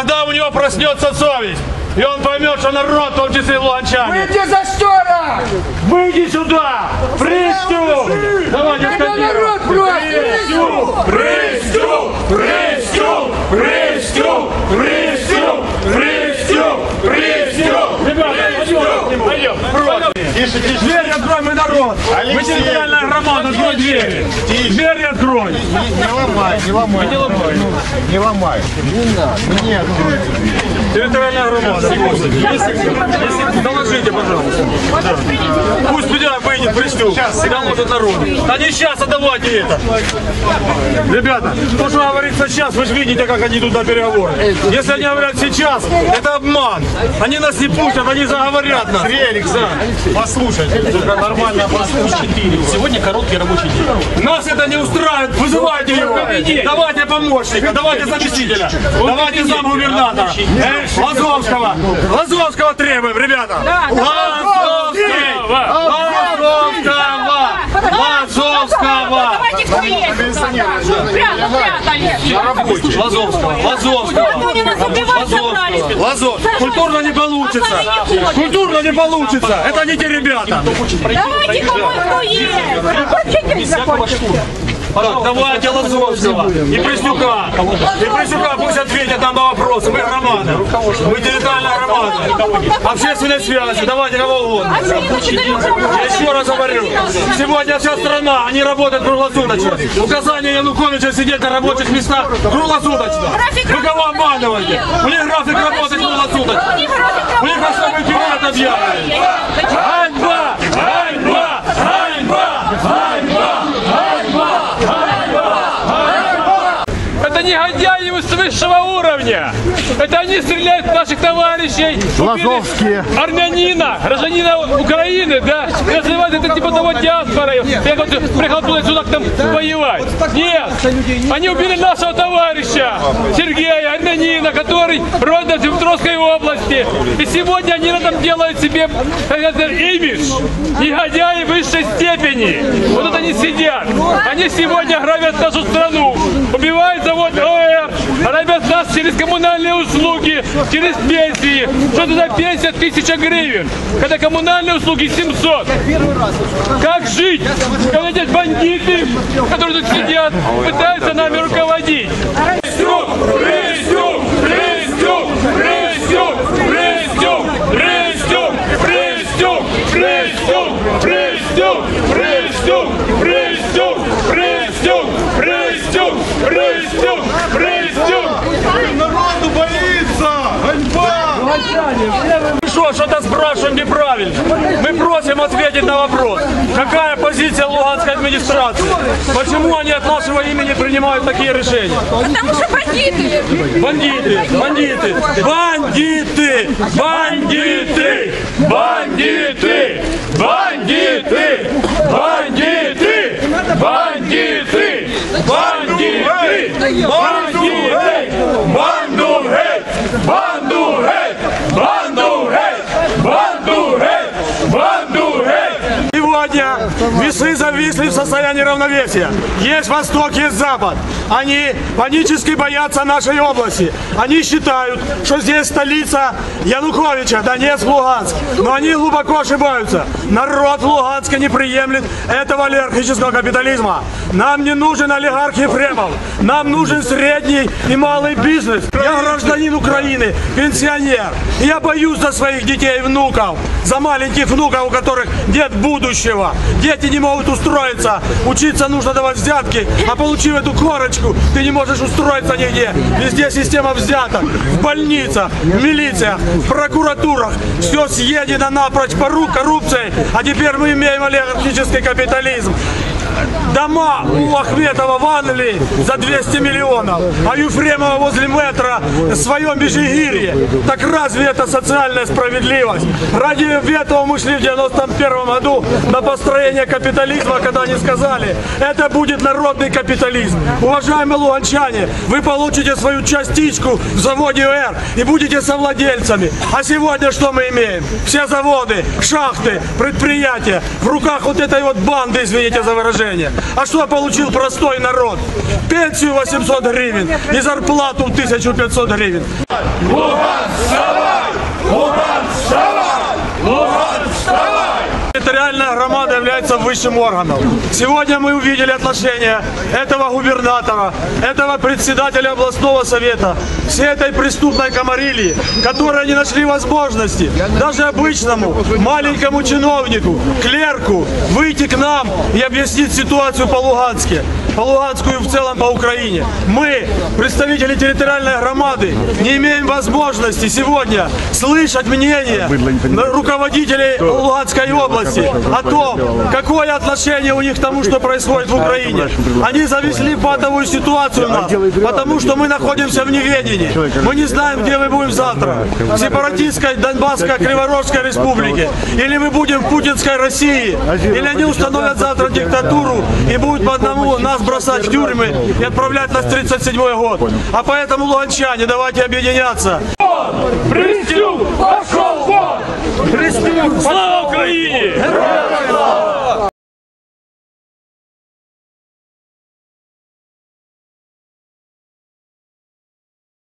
Когда у него проснется совесть, и он поймет, что народ, в том числе и луганчане. Выйди за штора! Выйди сюда! Пристю! Давайте скандируем. народ просит! Пристю! Пристю! Пристю! Пристю! Пристю! Пристю! Ребята, пойдем, пойдем. Дверь открой, мы народ! Мы территориальная громада, открой двери! Дверь открой! Не ломай, не ломай. Не ломай. Не ломай. Нет. Территориальная громада. Если, если, доложите, пожалуйста. Да. Пусть судья выйдет, приступ. Всегда может народ. Да не сейчас, а давайте это. Ребята, то, что говорится сейчас, вы же видите, как они тут на переговоры. Если они говорят сейчас, это обман. Они нас не пустят, они заговорят нас. Феликс, послушай. Только нормально послушай. Сегодня короткий рабочий день. Нас это не устраивает, вызывайте его. Давайте помощника, давайте заместителя, давайте замгубернатора. Э, Лазовского, Лазовского требуем, ребята. Лазовского, Лазовского. Лазовского, Лазовского. Лазов, культурно не получится. Культурно не получится. Это не те ребята. Давайте кому кто есть. Вообще Всякого штурма. Так, давайте Лазовского и Преснюка. И Преснюка пусть ответят нам на вопросы. Мы громада. Мы территориальная громада. Общественной связи. Давайте кого угодно. Я еще раз говорю. Сегодня вся страна, они работают круглосуточно. Указание Януковича сидеть на рабочих местах круглосуточно. Вы кого обманываете? У них график работы круглосуточно. У них особый период объявлен. Высшего уровня. Это они стреляют в наших товарищей. Лазовские. Армянина, гражданина Украины, да? Называют это типа того диаспорой. Я вот приехал туда сюда к нам воевать. Нет, они убили нашего товарища Сергея Армянина, который родом в Дмитровской области. И сегодня они на этом делают себе это, имидж. Негодяи высшей степени. Вот это они сидят. Они сегодня грабят нашу страну. Убивают завод. Грабят нас через коммунальные услуги, через пенсии. Что это за пенсия тысяча гривен? Когда коммунальные услуги 700. Как жить? Когда здесь бандиты, которые тут сидят, пытаются нами руководить. Спрашиваем неправильно. Мы просим ответить на вопрос. Какая позиция Луганской администрации? Почему они от нашего имени принимают такие решения? Потому что бандиты. Бандиты, бандиты, бандиты, бандиты, бандиты, бандиты, бандиты, бандиты, бандиты, бандиты, равновесия. Есть Восток, есть Запад. Они панически боятся нашей области. Они считают, что здесь столица Януковича, Донецк, Луганск. Но они глубоко ошибаются. Народ в Луганске не приемлет этого олигархического капитализма. Нам не нужен олигарх Ефремов. Нам нужен средний и малый бизнес. Я гражданин Украины, пенсионер. Я боюсь за своих детей и внуков. За маленьких внуков, у которых нет будущего. Дети не могут устроиться. Учиться нужно давать взятки. А получив эту корочку, ты не можешь устроиться нигде. Везде система взяток. В больницах, в милициях, в прокуратурах. Все съедено напрочь пору коррупцией. А теперь мы имеем олигархический капитализм. Дома у Ахметова в Англии за 200 миллионов, а Юфремова возле метро в своем Межигирье. Так разве это социальная справедливость? Ради этого мы шли в 91 году на построение капитализма, когда они сказали, это будет народный капитализм. Уважаемые луганчане, вы получите свою частичку в заводе УР и будете совладельцами. А сегодня что мы имеем? Все заводы, шахты, предприятия в руках вот этой вот банды, извините за выражение. Отношения. А что получил простой народ? Пенсию 800 гривен и зарплату в 1500 гривен. Территориальная громада высшим органом. Сегодня мы увидели отношение этого губернатора, этого председателя областного совета, всей этой преступной комарилии, которые не нашли возможности даже обычному маленькому чиновнику, клерку выйти к нам и объяснить ситуацию по Луганске, по Луганску и в целом по Украине. Мы, представители территориальной громады, не имеем возможности сегодня слышать мнение руководителей Луганской области о том, какое отношение у них к тому, что происходит в Украине. Они завезли патовую ситуацию нас, потому что мы находимся в неведении. Мы не знаем, где мы будем завтра. В сепаратистской Донбасской Криворожской республике. Или мы будем в путинской России. Или они установят завтра диктатуру и будут по одному нас бросать в тюрьмы и отправлять нас в 37 год. А поэтому, луганчане, давайте объединяться. Пристюк, пошел вон!